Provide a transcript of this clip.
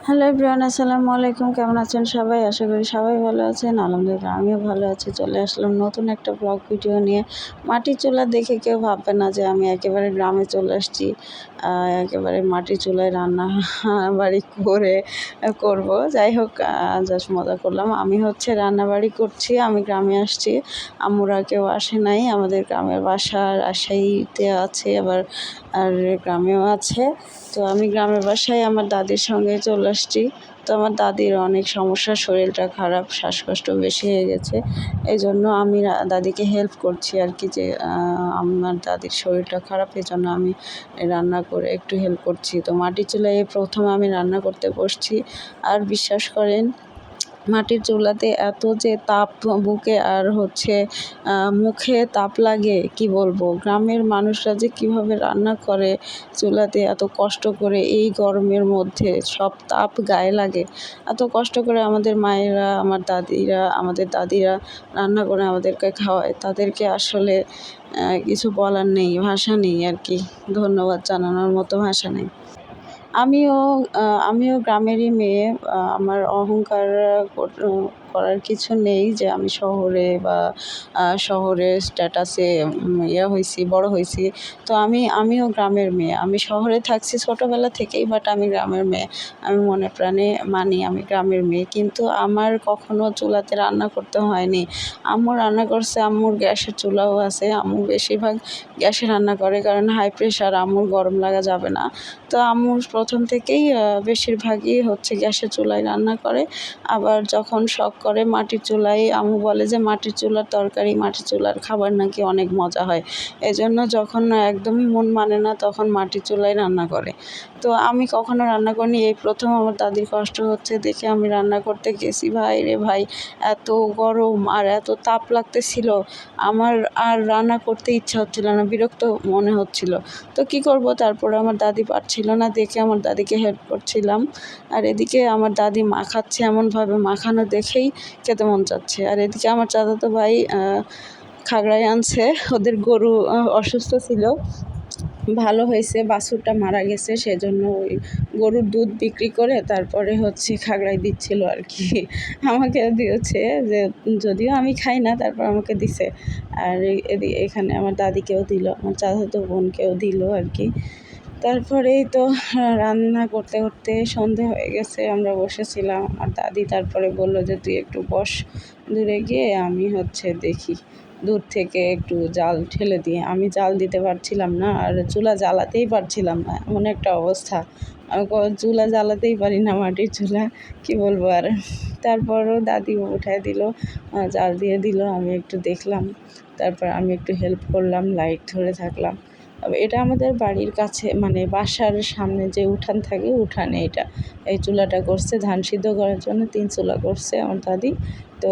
Hello everyone, আসসালামু আলাইকুম। কেমন আছেন সবাই? আশা করি সবাই ভালো আছেন। আলহামদুলিল্লাহ, আমিও ভালো আছি। চলে আসলাম নতুন একটা ব্লগ ভিডিও নিয়ে। মাটির চুলা দেখে কেউ ভাববে না যে আমি একেবারে গ্রামে চলে আসছি। একেবারে মাটির চুলায় রান্না বাড়ি করে করব। যাই হোক জাস্ট মজা করলাম। আমি হচ্ছে রান্নাবাড়ি করছি, আমি গ্রামে আসছি। আম্মুরা কেউ আসে নাই, আমাদের গ্রামের বাসা রাজশাহীতে আছে, আবার আর গ্রামেও আছে। তো আমি গ্রামের বাসায় আমার দাদির সঙ্গে চলে আসছি। তো আমার দাদির অনেক সমস্যা, শরীরটা খারাপ, শ্বাসকষ্ট বেশি হয়ে গেছে। এই জন্য আমি দাদিকে হেল্প করছি আর কি যে আমার দাদির শরীরটা খারাপ এই জন্য আমি রান্না করে একটু হেল্প করছি। তো মাটির চুলায় প্রথমে আমি রান্না করতে বসছি। আর বিশ্বাস করেন মাটির চুলাতে এত যে তাপ বুকে আর হচ্ছে মুখে তাপ লাগে, কি বলব? গ্রামের মানুষরা যে কীভাবে রান্না করে চুলাতে এত কষ্ট করে এই গরমের মধ্যে সব তাপ গায়ে লাগে। এত কষ্ট করে আমাদের মায়েরা, আমার দাদিরা, আমাদের দাদিরা রান্না করে আমাদেরকে খাওয়ায়। তাদেরকে আসলে কিছু বলার নেই, ভাষা নেই আর কি। ধন্যবাদ জানানোর মতো ভাষা নেই। আমিও আমিও গ্রামেরই মেয়ে আমার অহংকার করার কিছু নেই যে আমি শহরে বা শহরে স্ট্যাটাসে ইয়ে হয়েছি, বড় হয়েছি। তো আমি, আমিও গ্রামের মেয়ে। আমি শহরে থাকছি ছোটোবেলা থেকেই বাট আমি গ্রামের মেয়ে। আমি মনে প্রাণে মানি আমি গ্রামের মেয়ে। কিন্তু আমার কখনো চুলাতে রান্না করতে হয়নি। আম্মু রান্না করছে, আম্মুর গ্যাসের চুলাও আছে। আম্মু বেশিরভাগ গ্যাসে রান্না করে, কারণ হাই প্রেশার আম্মুর গরম লাগা যাবে না। তো আম্মুর প্রথম থেকেই বেশিরভাগই হচ্ছে গ্যাসের চুলায় রান্না করে। আবার যখন শখ করে মাটির চুলায়, আম্মু বলে যে মাটির চুলার তরকারি, মাটির চুলার খাবার নাকি অনেক মজা হয়। এজন্য যখন একদমই মন মানে না তখন মাটির চুলায় রান্না করে। তো আমি কখনো রান্না করিনি, এই প্রথম আমার দাদির কষ্ট হচ্ছে দেখে আমি রান্না করতে গেছি। ভাই রে ভাই, এত গরম আর এত তাপ লাগতেছিল, আমার আর রান্না করতে ইচ্ছা হচ্ছিল না, বিরক্ত মনে হচ্ছিল। তো কি করব? তারপরে আমার দাদি পারছিল না দেখে আমার দাদিকে হেল্প করছিলাম। আর এদিকে আমার দাদি মাখাচ্ছে এমনভাবে, মাখানো দেখেই খেতে মন চাচ্ছে। আর এদিকে আমার চাচাতো ভাই খাগড়ায় আনছে। ওদের গরু অসুস্থ ছিল। ভালো হয়েছে, বাছুরটা মারা গেছে, সেজন্য ওই গরুর দুধ বিক্রি করে তারপরে হচ্ছে খাগড়ায় দিচ্ছিল আর কি। আমাকে দিয়েছে যে, যদিও আমি খাই না, তারপর আমাকে দিছে। আর এখানে আমার দাদিকেও দিল, আমার চাচাতো বোনকেও দিল আর কি। তারপরেই তো রান্না করতে করতে সন্ধে হয়ে গেছে, আমরা বসেছিলাম। আর দাদি তারপরে বলল যে, তুই একটু বস দূরে গিয়ে, আমি হচ্ছে দেখি। দূর থেকে একটু জাল ঠেলে দিয়ে। আমি জাল দিতে পারছিলাম না, আর চুলা জ্বালাতেই পারছিলাম না। এমন একটা অবস্থা। আমি চুলা জ্বালাতেই পারি না মাটির চুলা, কি বলব আর? তারপরও দাদি উঠায় দিল জাল দিয়ে দিল, আমি একটু দেখলাম। তারপর আমি একটু হেল্প করলাম লাইট ধরে থাকলাম। এটা আমাদের বাড়ির কাছে মানে বাসার সামনে যে উঠান থাকে, উঠানে এটা। এই চুলাটা করছে, ধান সিদ্ধ করার জন্য তিন চুলা করছে আমার দাদি। তো